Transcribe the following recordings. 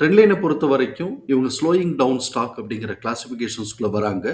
ட்ரெண்ட்லைனை பொறுத்த வரைக்கும் இவங்க ஸ்லோயிங் டவுன் ஸ்டாக் அப்படிங்கிற கிளாசிஃபிகேஷன்ஸ்குள்ளே வராங்க.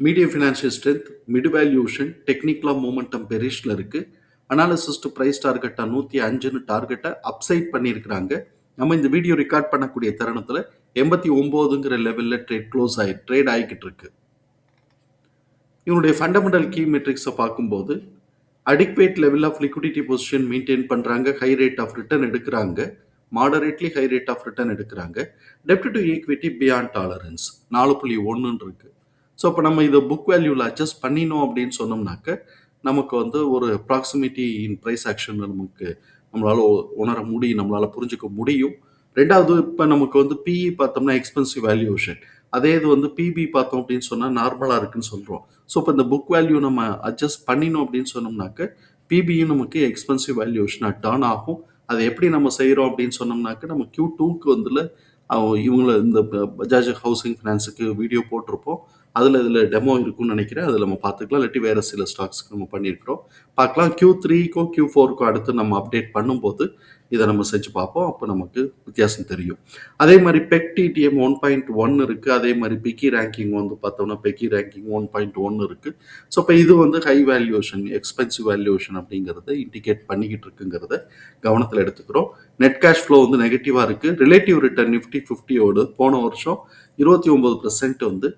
Medium financial strength mid valuation டெக்னிக்கலாக மூமெண்டம் பெரிஷில் இருக்குது அனாலிசிஸ்ட் ப்ரைஸ் டார்கெட்டாக நூற்றி அஞ்சுன்னு டார்கெட்டை அப்சைட் பண்ணியிருக்கிறாங்க. நம்ம இந்த வீடியோ ரெக்கார்ட் பண்ணக்கூடிய தருணத்தில் எண்பத்தி ஒம்போதுங்கிற லெவலில் ட்ரேட் க்ளோஸ் ஆகி ட்ரேட் ஆகிக்கிட்டு இருக்கு. இவனுடைய ஃபண்டமெண்டல் கீ மெட்ரிக்ஸை பார்க்கும்போது adequate level of liquidity position maintain பண்ணுறாங்க ஹை ரேட் ஆஃப் ரிட்டர்ன் எடுக்கிறாங்க. Moderately high rate of return எடுக்கிறாங்க. டெப்ட் டு ஈக்விட்டி பியாண்ட் டாலரன்ஸ் நாலு புள்ளி ஒன்றுன்னு இருக்கு. ஸோ இப்போ நம்ம இதை புக் வேல்யூவில் அட்ஜஸ்ட் பண்ணினோம் அப்படின்னு சொன்னோம்னாக்க நமக்கு வந்து ஒரு ப்ராக்சிமிட்டி இன் ப்ரைஸ் ஆக்ஷன் நமக்கு நம்மளால் உணர முடியும் நம்மளால் புரிஞ்சுக்க முடியும். ரெண்டாவது இப்போ நமக்கு வந்து பிஇ பார்த்தோம்னா எக்ஸ்பென்சிவ் வேல்யூஷன் அதே இது வந்து பிபி பார்த்தோம் அப்படின்னு சொன்னால் நார்மலாக இருக்குன்னு சொல்கிறோம் ஸோ இப்போ இந்த புக் வேல்யூ நம்ம அட்ஜஸ்ட் பண்ணினோம் அப்படின்னு சொன்னோம்னாக்க பிபியும் நமக்கு எக்ஸ்பென்சிவ் வேல்யூஷனாக டேர்ன் ஆகும். அதை எப்படி நம்ம செய்கிறோம் அப்படின்னு சொன்னோம்னாக்க நம்ம கியூ டூக்கு வந்துல இவங்கள இந்த பஜாஜ் ஹவுசிங் ஃபினான்ஸுக்கு வீடியோ போட்டிருப்போம். அதில் இதில் டெமோ இருக்கும்னு நினைக்கிறேன். அதில் நம்ம பார்த்துக்கலாம். இல்லாட்டி வேறு சில ஸ்டாக்ஸ்க்கு நம்ம பண்ணியிருக்கிறோம். பார்க்கலாம். கியூ த்ரீக்கோ கியூ ஃபோருக்கோ அடுத்து நம்ம அப்டேட் பண்ணும்போது இதை நம்ம செஞ்சு பார்ப்போம். அப்போ நமக்கு வித்தியாசம் தெரியும். அதே மாதிரி PEG TTM one point one இருக்குது அதே மாதிரி பிக்கி ரேங்கிங் வந்து பார்த்தோம்னா பெக்கி ரேங்கிங் ஒன் பாயிண்ட் ஒன் இருக்குது ஸோ இப்போ இது வந்து ஹை வேல்யூஷன் எக்ஸ்பென்சிவ் வேல்யூஷன் அப்படிங்கிறத இண்டிகேட் பண்ணிக்கிட்டு இருக்குங்கிறத கவனத்தில் எடுத்துக்கிறோம். நெட் கேஷ் ஃப்ளோ வந்து நெகட்டிவாக இருக்குது ரிலேட்டிவ் ரிட்டர்ன் நிஃப்டி ஃபிஃப்டியோடு போன வருஷம் இருபத்தி ஒம்பது பர்சன்ட் வந்து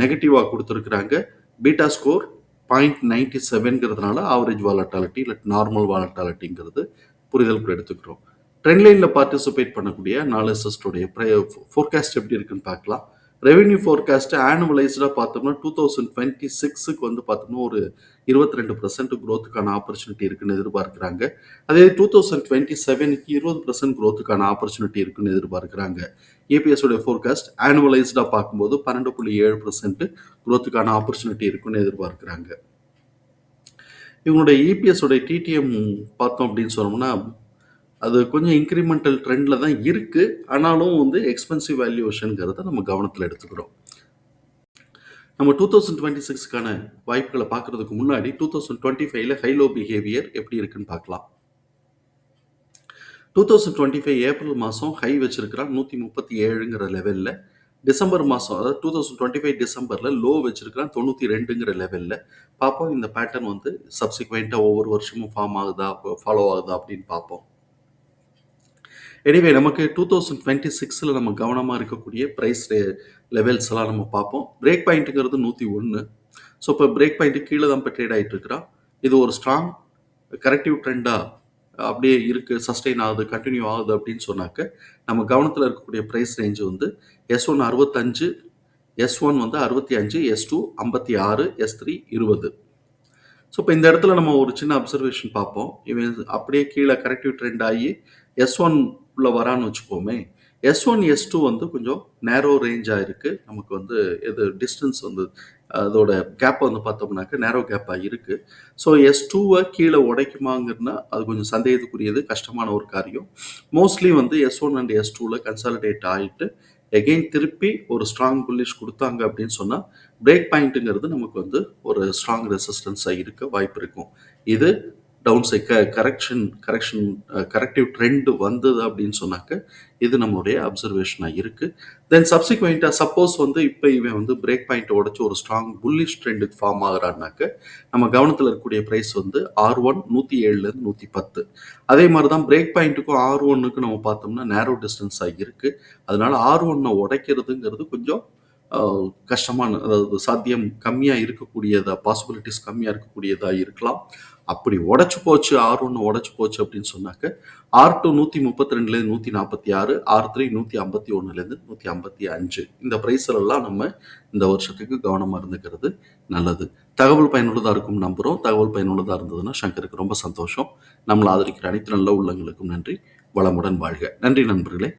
நெகட்டிவாக கொடுத்துருக்குறாங்க. பீட்டா ஸ்கோர் பாயிண்ட் நைன்டி செவன்கிறதுனால ஆவரேஜ் வாலட்டாலிட்டி இல்லை நார்மல் வாலட்டாலிட்டிங்கிறது புரிதல் கூட எடுத்துக்கிறோம். ட்ரெண்ட் லைனில் பார்ட்டிசிபேட் பண்ணக்கூடிய அனாலிசிஸ்டோடைய ஃபோர்காஸ்ட் எப்படி இருக்குன்னு பார்க்கலாம். ரெவென்யூ ஃபோர்காஸ்ட் ஆனுவலைஸ்டாக பார்த்தோம்னா டூ தௌசண்ட் டுவெண்ட்டி சிக்ஸுக்கு வந்து பார்த்தோம்னா ஒரு இருபத்தி ரெண்டு பர்சன்ட் க்ரோத்துக்கான ஆப்பர்ச்சுனிட்டி இருக்குன்னு எதிர்பார்க்குறாங்க. அதே டூ தௌசண்ட் டுவெண்ட்டி செவனுக்கு இருபது பர்சன்ட் க்ரோத்துக்கான ஆப்பர்ச்சுனிட்டி இருக்குன்னு எதிர்பார்க்குறாங்க. ஏபிஎஸோடைய ஃபோர்காஸ்ட் ஆனுவலைஸ்டாக பார்க்கும்போது பன்னெண்டு புள்ளி ஏழு பர்சன்ட் க்ரோத்துக்கான ஆப்பர்ச்சுனிட்டி இருக்குன்னு எதிர்பார்க்குறாங்க. இவங்களுடைய இபிஎஸோடைய டிடிஎம் பார்த்தோம் அப்படின்னு சொன்னோம்னா அது கொஞ்சம் இன்க்ரிமெண்டல் ட்ரெண்டில் தான் இருக்குது ஆனாலும் வந்து எக்ஸ்பென்சிவ் வேல்யூவேஷனுங்கிறத நம்ம கவனத்தில் எடுத்துக்கிறோம். நம்ம டூ தௌசண்ட் டுவெண்ட்டி சிக்ஸ்க்கான வாய்ப்புகளை பார்க்குறதுக்கு முன்னாடி டூ தௌசண்ட் டுவெண்ட்டி ஃபைவ்ல ஹைலோ பிஹேவியர் எப்படி இருக்குன்னு பார்க்கலாம். Two thousand twenty five April மாதம் ஹை வச்சிருக்கிறான் நூற்றி முப்பத்தி ஏழுங்கிற லெவலில் டிசம்பர் மாதம் அதாவது டூ தௌசண்ட் டுவெண்ட்டி ஃபைவ் டிசம்பரில் லோ வச்சிருக்கிறான் தொண்ணூற்றி ரெண்டுங்கிற லெவலில் பார்ப்போம் இந்த பேட்டர்ன் வந்து சப்சிக்வெண்ட்டாக ஒவ்வொரு வருஷமும் ஃபார்ம் ஆகுதா ஃபாலோ ஆகுதா அப்படின்னு பார்ப்போம். எனிவே நமக்கு டூ தௌசண்ட் டுவெண்ட்டி சிக்ஸில் நம்ம கவனமாக இருக்கக்கூடிய ப்ரைஸ் லெவல்ஸ் எல்லாம் நம்ம பார்ப்போம். பிரேக் பாயிண்ட்டுங்கிறது நூற்றி ஒன்று ஸோ இப்போ பிரேக் பாயிண்ட்டு கீழே தான் இப்போ ட்ரேட் ஆகிட்டு இருக்கிறோம் இது ஒரு ஸ்ட்ராங் கரெக்டிவ் ட்ரெண்டாக அப்படியே இருக்குது சஸ்டெயின் ஆகுது கண்டினியூ ஆகுது அப்படின்னு சொன்னாக்க நம்ம கவனத்தில் இருக்கக்கூடிய ப்ரைஸ் ரேஞ்ச் வந்து எஸ் ஒன் அறுபத்தஞ்சு எஸ் ஒன் வந்து அறுபத்தி அஞ்சு எஸ் டூ ஐம்பத்தி ஆறு எஸ் த்ரீ இருபது. ஸோ இப்போ இந்த இடத்துல நம்ம ஒரு சின்ன அப்சர்வேஷன் பார்ப்போம். இவன் அப்படியே கீழே கரெக்டிவ் ட்ரெண்ட் ஆகி எஸ் ஒன் உள்ள வரான்னு வச்சுக்கோமே எஸ் ஒன் எஸ் டூ வந்து கொஞ்சம் நேரோ ரேஞ்சாக இருக்குது நமக்கு வந்து இது டிஸ்டன்ஸ் வந்து அதோட கேப் வந்து பார்த்தோம்னாக்க நேரோ கேப்பாக இருக்குது ஸோ எஸ் டூவை கீழே உடைக்குமாங்கன்னா அது கொஞ்சம் சந்தேகத்துக்குரியது கஷ்டமான ஒரு காரியம். மோஸ்ட்லி வந்து எஸ் ஒன் அண்ட் எஸ் டூவில் கன்சாலிடேட் ஆகிட்டு எகெயின் திருப்பி ஒரு ஸ்ட்ராங் புல்லிஷ் கொடுத்தாங்க அப்படின்னு சொன்னால் பிரேக் பாயிண்ட்டுங்கிறது நமக்கு வந்து ஒரு ஸ்ட்ராங் ரெசிஸ்டன்ஸாக இருக்க வாய்ப்பு இருக்கும். இது டவுன் சைட் க கரெக்ஷன் கரெக்ஷன் கரெக்டிவ் ட்ரெண்டு வந்தது அப்படின்னு சொன்னாக்க இது நம்மளுடைய அப்சர்வேஷனாக இருக்குது தென் சப்சிக்வெண்ட்டாக சப்போஸ் வந்து இப்போ இவன் வந்து பிரேக் பாயிண்ட்டை உடச்சி ஒரு ஸ்ட்ராங் புல்லிஷ் ட்ரெண்டுக்கு ஃபார்ம் ஆகிறான்னாக்க நம்ம கவனத்தில் இருக்கக்கூடிய ப்ரைஸ் வந்து ஆர் ஒன் நூற்றி ஏழுலேருந்து நூற்றி பத்து. அதே மாதிரி தான் பிரேக் பாயிண்ட்டுக்கும் ஆர் ஒன்னுக்கும் நம்ம பார்த்தோம்னா நேரோ டிஸ்டன்ஸாக இருக்குது அதனால் ஆர் ஒன்னை உடைக்கிறதுங்கிறது கொஞ்சம் கஷ்டமான அதாவது சாத்தியம் கம்மியாக இருக்கக்கூடியதாக பாசிபிலிட்டிஸ் கம்மியாக இருக்கக்கூடியதாக இருக்கலாம். அப்படி உடச்சி போச்சு ஆர் ஒன்று உடச்சி போச்சு அப்படின்னு சொன்னாக்க ஆர் டூ நூற்றி முப்பத்தி ரெண்டுலேருந்து நூற்றி நாற்பத்தி ஆறு ஆர் த்ரீ நூற்றி ஐம்பத்தி ஒன்றுலேருந்து நூற்றி ஐம்பத்தி அஞ்சு. இந்த ப்ரைஸ்லெல்லாம் நம்ம இந்த வருஷத்துக்கு கவனமாக இருந்துக்கிறது நல்லது. தகவல் பயனுள்ளதாக இருக்கும் நம்புகிறோம் தகவல் பயனுள்ளதாக இருந்ததுன்னா சங்கருக்கு ரொம்ப சந்தோஷம். நம்மளை ஆதரிக்கிற அனைத்து நல்ல உள்ளங்களுக்கும் நன்றி. வளமுடன் வாழ்க. நன்றி நண்பர்களே.